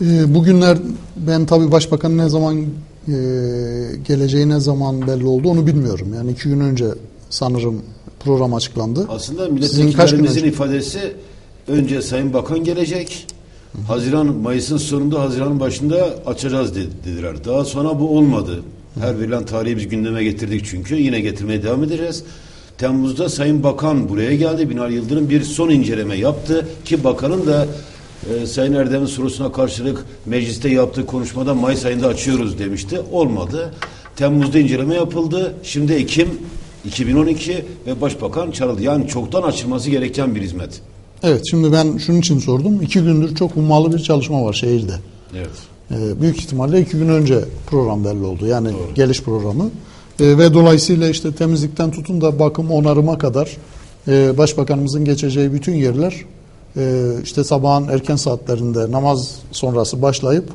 E, bugünler ben tabii başbakanın ne zaman e, geleceği ne zaman belli oldu onu bilmiyorum. Yani iki gün önce sanırım program açıklandı. Aslında milletvekillerimizin ifadesi önce Sayın Bakan gelecek. Haziran, Mayıs'ın sonunda, Haziran'ın başında açacağız de- dediler. Daha sonra bu olmadı. Her verilen tarihi biz gündeme getirdik çünkü. Yine getirmeye devam edeceğiz. Temmuz'da Sayın Bakan buraya geldi. Binali Yıldırım bir son inceleme yaptı. Ki bakanın da e, Sayın Erdem'in sorusuna karşılık mecliste yaptığı konuşmada Mayıs ayında açıyoruz demişti. Olmadı. Temmuz'da inceleme yapıldı. Şimdi Ekim 2012 ve Başbakan çağrıldı. Yani çoktan açılması gereken bir hizmet. Evet şimdi ben şunun için sordum. İki gündür çok hummalı bir çalışma var şehirde. Evet. Ee, büyük ihtimalle iki gün önce program belli oldu. Yani Doğru. geliş programı. Ee, ve dolayısıyla işte temizlikten tutun da bakım onarıma kadar e, başbakanımızın geçeceği bütün yerler işte sabahın erken saatlerinde namaz sonrası başlayıp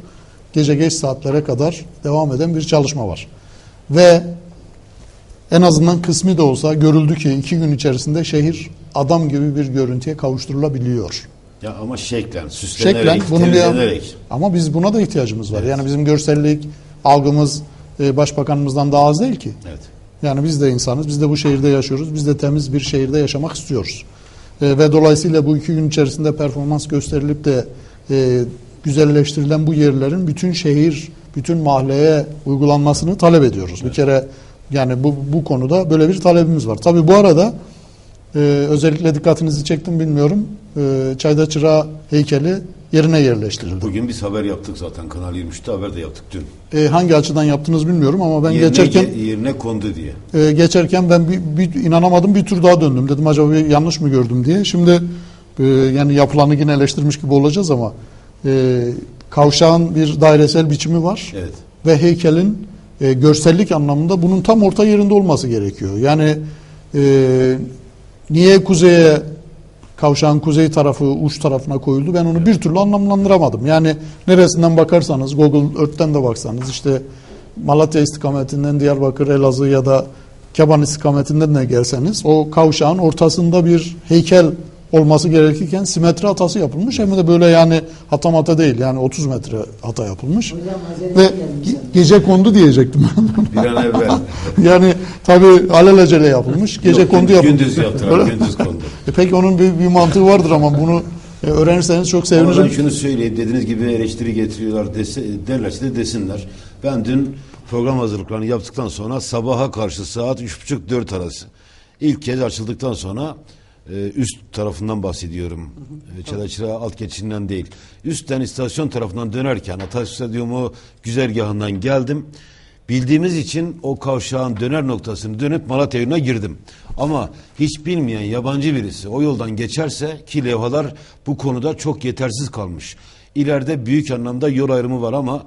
gece geç saatlere kadar devam eden bir çalışma var. Ve en azından kısmi de olsa görüldü ki iki gün içerisinde şehir adam gibi bir görüntüye kavuşturulabiliyor. Ya ama şeklen, süslenerek, Şeklen bunun bir ama biz buna da ihtiyacımız var. Evet. Yani bizim görsellik algımız e, başbakanımızdan daha az değil ki. Evet. Yani biz de insanız, biz de bu şehirde yaşıyoruz, biz de temiz bir şehirde yaşamak istiyoruz. E, ve dolayısıyla bu iki gün içerisinde performans gösterilip de e, güzelleştirilen bu yerlerin bütün şehir, bütün mahalleye uygulanmasını talep ediyoruz. Bir kere yani bu, bu konuda böyle bir talebimiz var. Tabii bu arada e, özellikle dikkatinizi çektim bilmiyorum. E, Çayda Çıra heykeli yerine yerleştirildi. Bugün biz haber yaptık zaten Kanal 23'te haber de yaptık dün. E, hangi açıdan yaptınız bilmiyorum ama ben yerine, geçerken ge- yerine kondu diye. e, geçerken ben bir, bir inanamadım bir tur daha döndüm dedim acaba bir yanlış mı gördüm diye. Şimdi e, yani yapılanı yine eleştirmiş gibi olacağız ama e, kavşağın bir dairesel biçimi var Evet. ve heykelin e, görsellik anlamında bunun tam orta yerinde olması gerekiyor. Yani e, niye kuzeye kavşağın kuzey tarafı uç tarafına koyuldu ben onu bir türlü anlamlandıramadım. Yani neresinden bakarsanız Google Earth'ten de baksanız işte Malatya istikametinden Diyarbakır, Elazığ ya da Keban istikametinden de gelseniz o kavşağın ortasında bir heykel olması gerekirken simetri hatası yapılmış hem de böyle yani hata mata değil yani 30 metre hata yapılmış ve gece kondu diyecektim Bir an evvel. yani tabi alelacele yapılmış gece Yok, kondu yapılmış. Gündüz yaptılar, gündüz kondu. E peki onun bir, bir mantığı vardır ama bunu e, öğrenirseniz çok Ama ben sevinirim. şunu söyleyeyim. Dediğiniz gibi eleştiri getiriyorlar dese, derlerse de desinler. Ben dün program hazırlıklarını yaptıktan sonra sabaha karşı saat üç buçuk dört arası ilk kez açıldıktan sonra e, üst tarafından bahsediyorum. E, Çadaçıra alt geçidinden değil. Üstten istasyon tarafından dönerken Atatürk Stadyumu güzergahından geldim. Bildiğimiz için o kavşağın döner noktasını dönüp Malatya yoluna girdim. Ama hiç bilmeyen yabancı birisi o yoldan geçerse ki levhalar bu konuda çok yetersiz kalmış. İleride büyük anlamda yol ayrımı var ama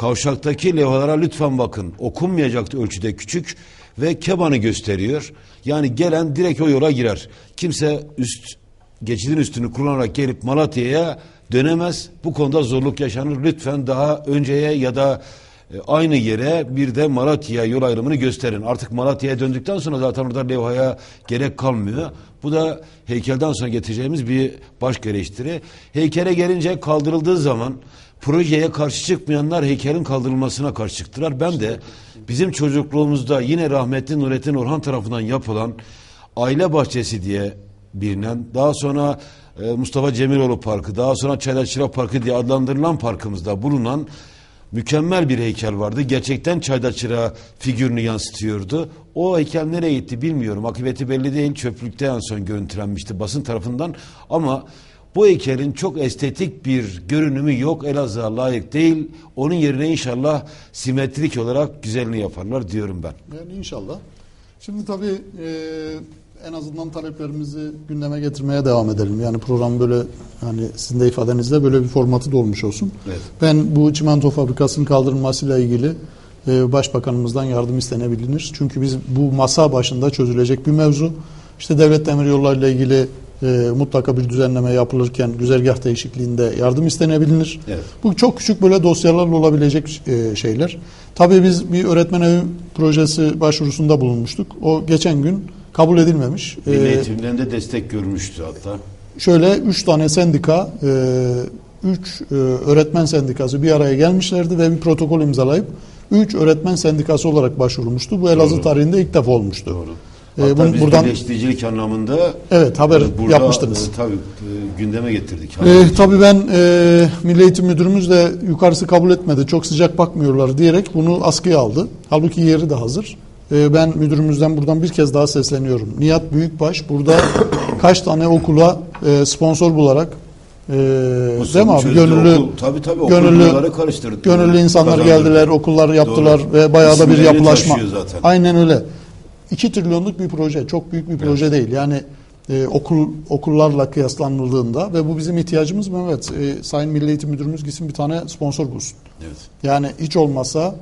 kavşaktaki levhalara lütfen bakın. Okunmayacak ölçüde küçük ve kebanı gösteriyor. Yani gelen direkt o yola girer. Kimse üst geçidin üstünü kullanarak gelip Malatya'ya dönemez. Bu konuda zorluk yaşanır. Lütfen daha önceye ya da aynı yere bir de Malatya yol ayrımını gösterin. Artık Malatya'ya döndükten sonra zaten orada levhaya gerek kalmıyor. Bu da heykelden sonra getireceğimiz bir baş eleştiri. Heykele gelince kaldırıldığı zaman projeye karşı çıkmayanlar heykelin kaldırılmasına karşı çıktılar. Ben de bizim çocukluğumuzda yine rahmetli Nurettin Orhan tarafından yapılan aile bahçesi diye bilinen daha sonra e, Mustafa Cemiloğlu Parkı daha sonra Çaydaçıra Parkı diye adlandırılan parkımızda bulunan mükemmel bir heykel vardı. Gerçekten Çaydaçıra figürünü yansıtıyordu. O heykel nereye gitti bilmiyorum. Akıbeti belli değil. Çöplükte en son görüntülenmişti basın tarafından. Ama bu heykelin çok estetik bir görünümü yok. Elazığ'a layık değil. Onun yerine inşallah simetrik olarak güzelini yaparlar diyorum ben. Yani inşallah. Şimdi tabii e, en azından taleplerimizi gündeme getirmeye devam edelim. Yani program böyle hani sizin de ifadenizle böyle bir formatı da olmuş olsun. Evet. Ben bu çimento fabrikasının kaldırılmasıyla ilgili e, başbakanımızdan yardım istenebilir. Çünkü biz bu masa başında çözülecek bir mevzu. İşte devlet demir yollarıyla ilgili e, mutlaka bir düzenleme yapılırken güzergah değişikliğinde yardım istenebilir. Evet. Bu çok küçük böyle dosyalarla olabilecek e, şeyler. Tabii biz bir öğretmen evi projesi başvurusunda bulunmuştuk. O geçen gün kabul edilmemiş. Milli E, Eğitim'den de destek görmüştü hatta. şöyle üç tane sendika e, üç e, öğretmen sendikası bir araya gelmişlerdi ve bir protokol imzalayıp üç öğretmen sendikası olarak başvurulmuştu. Bu Elazığ Doğru. tarihinde ilk defa olmuştu. Doğru. Ee, Hatta bunu biz buradan- birleştiricilik anlamında Evet haber e, burada, yapmıştınız. e, tabii e, gündeme getirdik. Ee, tabii ben e, Milli Eğitim Müdürümüz de yukarısı kabul etmedi. Çok sıcak bakmıyorlar diyerek bunu askıya aldı. Halbuki yeri de hazır. Ee, ben müdürümüzden buradan bir kez daha sesleniyorum. Nihat Büyükbaş burada kaç tane okula e, sponsor bularak e, Bu değil mi abi? Gönüllü Okul- tabii tabii gönüllü- gönüllü insanlar Kazandırdı. geldiler, okullar yaptılar Doğru. ve bayağı da bir yapılaşma. zaten. Aynen öyle. 2 trilyonluk bir proje. Çok büyük bir proje değil. Yani e, okul okullarla kıyaslanıldığında ve bu bizim ihtiyacımız mı? Evet. E, Sayın Milli Eğitim Müdürümüz gitsin bir tane sponsor bulsun. Evet. Yani hiç olmazsa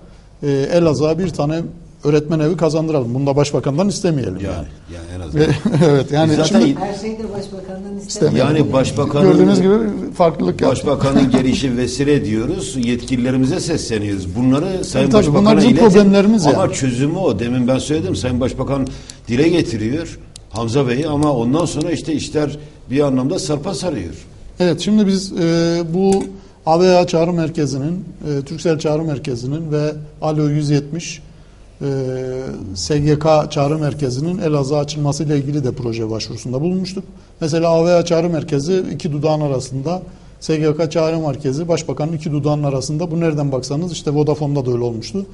e, Elazığ'a bir tane öğretmen evi kazandıralım. Bunu da başbakandan istemeyelim yani. Yani, yani en azından. Ve, evet yani Biz zaten şimdi Her şeyi de başbakandan istemiyor. yani başbakanın gördüğünüz gibi farklılık yaptı. Başbakanın gelişi vesile diyoruz. Yetkililerimize sesleniyoruz. Bunları Sayın Tabii, bunlar Başbakan'a bizim iletin. problemlerimiz Ama yani. çözümü o. Demin ben söyledim. Sayın Başbakan dile getiriyor Hamza Bey'i ama ondan sonra işte işler bir anlamda sarpa sarıyor. Evet şimdi biz e, bu AVA Çağrı Merkezi'nin, e, Türksel Çağrı Merkezi'nin ve Alo 170 e, SGK Çağrı Merkezi'nin Elazığ'a açılması ile ilgili de proje başvurusunda bulunmuştuk. Mesela AVA Çağrı Merkezi iki dudağın arasında, SGK Çağrı Merkezi Başbakanın iki dudağın arasında. Bu nereden baksanız işte Vodafone'da da öyle olmuştu.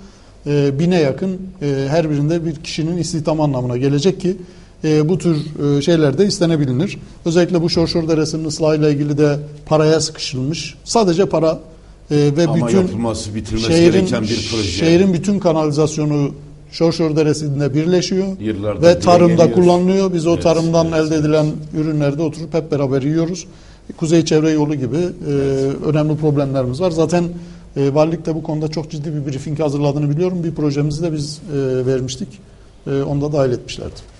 E, bine yakın e, her birinde bir kişinin istihdam anlamına gelecek ki e, bu tür e, şeyler de istenebilir. Özellikle bu Şorşor Deresi'nin ıslahıyla ilgili de paraya sıkışılmış. Sadece para e, ve Ama bütün yapılması, bitirmesi şehrin, gereken bir proje. şehrin bütün kanalizasyonu Şorşor Deresi'nde birleşiyor Yıllardır ve tarımda geliyor. kullanılıyor. Biz o Evet, tarımdan evet, elde edilen ürünlerde oturup hep beraber yiyoruz. Kuzey Çevre Yolu gibi e, önemli problemlerimiz var. Zaten e, valilik de bu konuda çok ciddi bir briefing hazırladığını biliyorum. Bir projemizi de biz e, vermiştik. E, onu da dahil etmişlerdi.